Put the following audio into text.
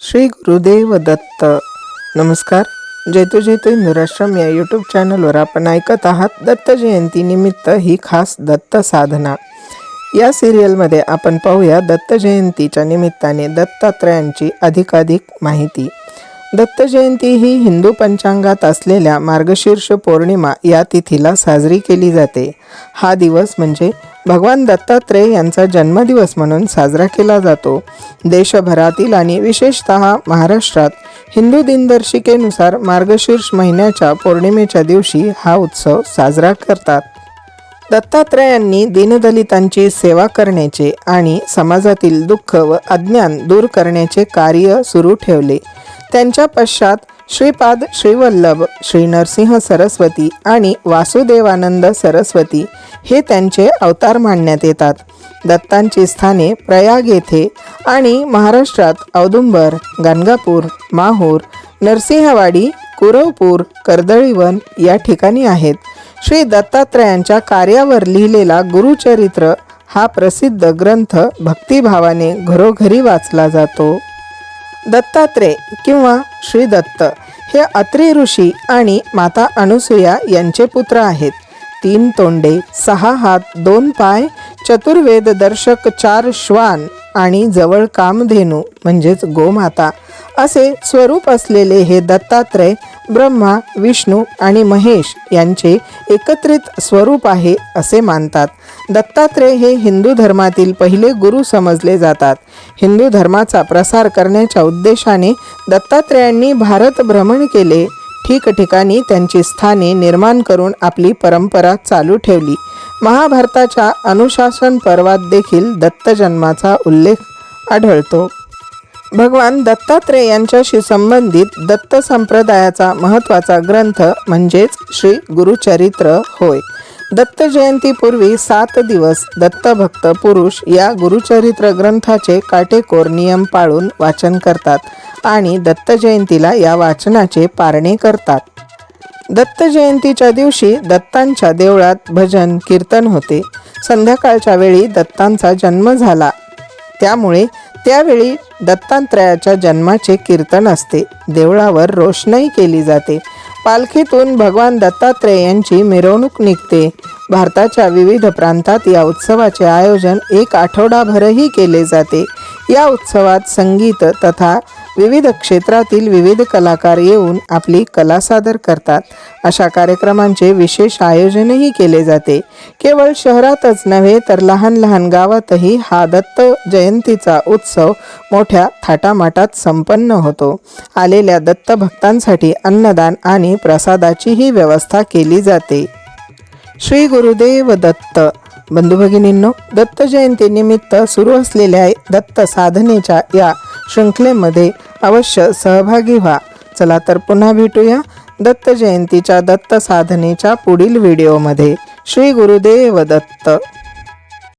श्री गुरुदेव दत्त. नमस्कार. जैतो जैतो हिंदुराष्ट्रम या यूट्यूब चॅनलवर आपण ऐकत आहात दत्त जयंती निमित्त ही खास दत्त साधना. या सिरियलमध्ये आपण पाहूया दत्त जयंतीच्या निमित्ताने दत्तात्रयांची अधिकाधिक माहिती. दत्त जयंती ही हिंदू पंचांगात असलेल्या मार्गशीर्ष पौर्णिमा या तिथीला साजरी केली जाते. हा दिवस म्हणजे भगवान दत्तात्रय यांचा जन्मदिवस म्हणून साजरा केला जातो. देशभरातील आणि विशेषत महाराष्ट्रात हिंदू दिनदर्शिकेनुसार मार्गशीर्ष महिन्याच्या पौर्णिमेच्या दिवशी हा उत्सव साजरा करतात. दत्तात्रयांनी दीनदलितांची सेवा करण्याचे आणि समाजातील दुःख व अज्ञान दूर करण्याचे कार्य सुरू ठेवले. त्यांच्या पश्चात श्रीपाद श्रीवल्लभ श्री नरसिंह सरस्वती आणि वासुदेवानंद सरस्वती हे त्यांचे अवतार मानण्यात येतात. दत्तांची स्थाने प्रयाग येथे आणि महाराष्ट्रात औदुंबर गाणगापूर माहूर नरसिंहवाडी कुरवपूर कर्दळीवन या ठिकाणी आहेत. श्री दत्तात्रयांच्या कार्यावर लिहिलेला गुरुचरित्र हा प्रसिद्ध ग्रंथ भक्तिभावाने घरोघरी वाचला जातो. दत्तात्रय किंवा श्री दत्त हे अत्रे ऋषी आणि माता अनुसूया यांचे पुत्र आहेत. तीन तोंडे सहा हात दोन पाय चतुर्वेद दर्शक चार श्वान आणि जवळ कामधेनू म्हणजेच गोमाता असे स्वरूप असलेले हे दत्तात्रय ब्रह्मा विष्णू आणि महेश यांचे एकत्रित स्वरूप आहे असे मानतात. दत्तात्रय हे हिंदू धर्मातील पहिले गुरु समजले जातात. हिंदू धर्माचा प्रसार करण्याच्या उद्देशाने दत्तात्रयांनी भारत भ्रमण केले. ठिकठिकाणी त्यांची स्थाने निर्माण करून आपली परंपरा चालू ठेवली. महाभारताच्या अनुशासन पर्वात देखील दत्त जन्माचा उल्लेख आढळतो. भगवान दत्तात्रय यांच्याशी संबंधित दत्त संप्रदायाचा महत्त्वाचा ग्रंथ म्हणजेच श्री गुरुचरित्र होय. दत्त जयंतीपूर्वी सात दिवस दत्तभक्त पुरुष या गुरुचरित्र ग्रंथाचे काटेकोर नियम पाळून वाचन करतात आणि दत्त जयंतीला या वाचनाचे पारणे करतात. दत्त जयंतीच्या दिवशी दत्तांच्या देवळात भजन कीर्तन होते. संध्याकाळच्या वेळी दत्तांचा जन्म झाला. त्यामुळे त्यावेळी दत्तात्रयाच्या जन्माचे कीर्तन असते. देवळावर रोषणाई केली जाते. पालखीतून भगवान दत्तात्रय यांची मिरवणूक निघते. भारताच्या विविध प्रांतात या उत्सवाचे आयोजन एक आठवडाभरही केले जाते. या उत्सवात संगीत तथा विविध क्षेत्रातील विविध कलाकार येऊन आपली कला सादर करतात. अशा कार्यक्रमांचे विशेष आयोजनही केले जाते. केवळ शहरातच नव्हे तर लहान लहान गावातही हा दत्त जयंतीचा उत्सव मोठ्या थाटामाटात संपन्न होतो. आलेल्या दत्त भक्तांसाठी अन्नदान आणि प्रसादाचीही व्यवस्था केली जाते. श्री गुरुदेव दत्त बंधू भगिनींनो दत्त जयंतीनिमित्त सुरू असलेल्या दत्त साधनेच्या या शृंखलेमध्ये अवश्य सहभागी व्हा. चला तर पुन्हा भेटूया दत्त जयंतीच्या दत्त साधनेच्या पुढील व्हिडिओमध्ये. श्री गुरुदेव दत्त.